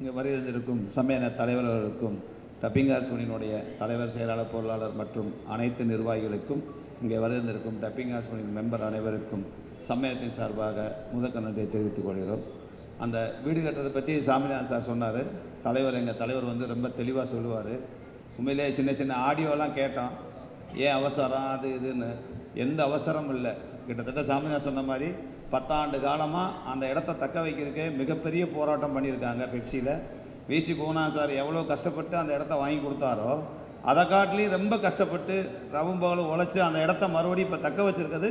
இங்கே வருகின்றிருக்கும் சம்மேளன தலைவர்களுக்கும் டப்பிங்கார் சோனினுடைய தலைவர் செயலாளர் பொருளாளர் மற்றும் அனைத்து நிர்வாகிகளுக்கும் இங்கே வருகின்றிருக்கும் டப்பிங்கார் யூனியன் மெம்பர் அனைவருக்கும் சம்மேளனத்தின் சார்பாக முதற்க நன்றியை தெரிவித்துக் கொள்கிறோம். அந்த வீடு கட்டுறதை பற்றி சாமிநாதன் சார் சொன்னார். தலைவர் எங்கள் தலைவர் வந்து ரொம்ப தெளிவாக சொல்லுவார். உண்மையிலே சின்ன சின்ன ஆடியோலாம் கேட்டோம் ஏன் அவசரம்? அது இதுன்னு. எந்த அவசரமும் இல்லை. கிட்டத்தட்ட சாமிநாதன் சொன்ன மாதிரி பத்தாண்டு காலமாக அந்த இடத்த தக்க வைக்கிறதுக்கு மிகப்பெரிய போராட்டம் பண்ணியிருக்காங்க பெப்சியில் விசி புவனா சார் எவ்வளோ கஷ்டப்பட்டு அந்த இடத்த வாங்கி கொடுத்தாரோ அதை காட்டிலையும் ரொம்ப கஷ்டப்பட்டு ரவும் பகலும் உழைச்சி அந்த இடத்த மறுபடியும் இப்போ தக்க வச்சிருக்கிறது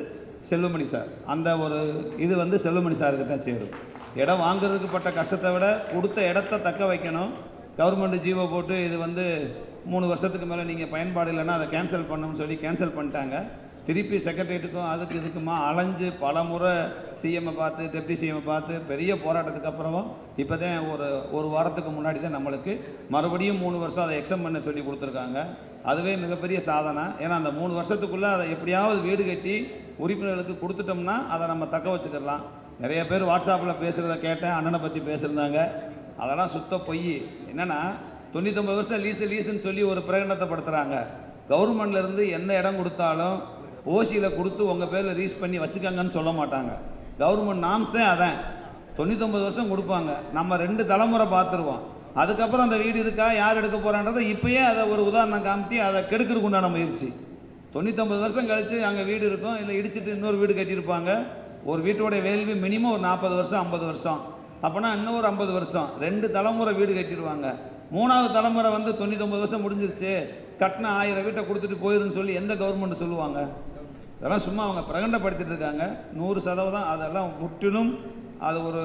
செல்வமணி சார். அந்த ஒரு இது வந்து செல்வமணி சாருக்கு தான் சேரும். இடம் வாங்குறதுக்கு பட்ட கஷ்டத்தை விட கொடுத்த இடத்த தக்க வைக்கணும். கவர்மெண்ட் ஜீவோ போட்டு இது வந்து மூணு வருஷத்துக்கு மேலே நீங்கள் பயன்பாடு இல்லைன்னா அதை கேன்சல் பண்ணணும்னு சொல்லி கேன்சல் பண்ணிட்டாங்க. திருப்பி செக்ரட்டரியேட்டுக்கும் அதுக்கு இதுக்குமா அலைஞ்சு பல முறை சிஎம்மை பார்த்து டெப்டி சிஎம்மை பார்த்து பெரிய போராட்டத்துக்கு அப்புறமும் இப்போ தான் ஒரு ஒரு வாரத்துக்கு முன்னாடி தான் நம்மளுக்கு மறுபடியும் மூணு வருஷம் அதை எக்ஸம் பண்ண சொல்லி கொடுத்துருக்காங்க. அதுவே மிகப்பெரிய சாதனை. ஏன்னா அந்த மூணு வருஷத்துக்குள்ளே அதை எப்படியாவது வீடு கட்டி உறுப்பினர்களுக்கு கொடுத்துட்டோம்னா அதை நம்ம தக்க வச்சுக்கிடலாம் நிறைய பேர் வாட்ஸ்அப்பில் பேசுகிறத கேட்டேன் அண்ணனை பற்றி பேசியிருந்தாங்க. அதெல்லாம் சுத்த பொய். என்னென்னா தொண்ணூத்தொம்பது வருஷம் லீஸு லீஸுன்னு சொல்லி ஒரு பிரகடனத்தை படுத்துகிறாங்க கவர்மெண்ட்லேருந்து எந்த இடம் கொடுத்தாலும் ஓசியில் கொடுத்து உங்கள் பேரில் ரீஸ் பண்ணி வச்சுக்கங்கன்னு சொல்ல மாட்டாங்க. கவர்மெண்ட் நாம்ஸே அதான். தொண்ணூத்தொம்பது வருஷம் கொடுப்பாங்க. நம்ம ரெண்டு தலைமுறை பார்த்துருவோம். அதுக்கப்புறம் அந்த வீடு இருக்கா யார் எடுக்க போகிறான்றதை இப்பயே அதை ஒரு உதாரணம் காமித்து அதை கெடுக்கிறதுக்கு உண்டான முயற்சி. தொண்ணூத்தொம்பது வருஷம் கழித்து அங்கே வீடு இருக்கும் இல்லை இடிச்சிட்டு இன்னொரு வீடு கட்டியிருப்பாங்க. ஒரு வீட்டோட வேல்வி மினிமம் ஒரு நாற்பது வருஷம் ஐம்பது வருஷம். அப்போனா இன்னொரு ஐம்பது வருஷம். ரெண்டு தலைமுறை வீடு கட்டிடுவாங்க. மூணாவது தலைமுறை வந்து தொண்ணூத்தொம்பது வருஷம் முடிஞ்சிருச்சு. கட்டின ஆயிரம் வீட்டை கொடுத்துட்டு போயிருன்னு சொல்லி எந்த கவர்மெண்ட் சொல்லுவாங்க? இதெல்லாம் சும்மா அவங்க பிரகண்டப்படுத்திட்டு இருக்காங்க. நூறு சதவீதம் அதெல்லாம் முற்றிலும் அது ஒரு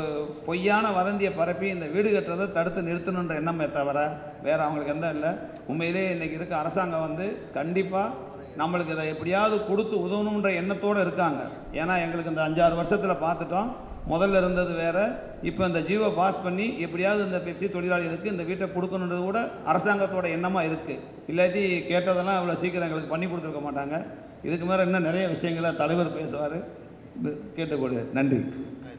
பொய்யான வதந்தியை பரப்பி இந்த வீடு கட்டுறதை தடுத்து நிறுத்தணுன்ற எண்ணமே தவிர வேற அவங்களுக்கு எந்த இல்லை. உண்மையிலே இன்னைக்கு இருக்க அரசாங்கம் வந்து கண்டிப்பாக நம்மளுக்கு இதை எப்படியாவது கொடுத்து உதவணுன்ற எண்ணத்தோடு இருக்காங்க. ஏன்னா எங்களுக்கு இந்த அஞ்சாறு வருஷத்தில் பார்த்துட்டோம். முதல்ல இருந்தது வேற. இப்போ இந்த ஜீவோ பாஸ் பண்ணி எப்படியாவது இந்த பெப்சி தொழிலாளிகளுக்கு இந்த வீட்டை கொடுக்கணுன்றது கூட அரசாங்கத்தோட எண்ணமாக இருக்குது இல்லாட்டி கேட்டதெல்லாம் அவ்வளோ சீக்கிரம் எங்களுக்கு பண்ணி கொடுத்துருக்க மாட்டாங்க. இதுக்கு மேலே இன்னும் நிறைய விஷயங்களை தலைவர் பேசுவார். கேட்டுக்கொடு நன்றி.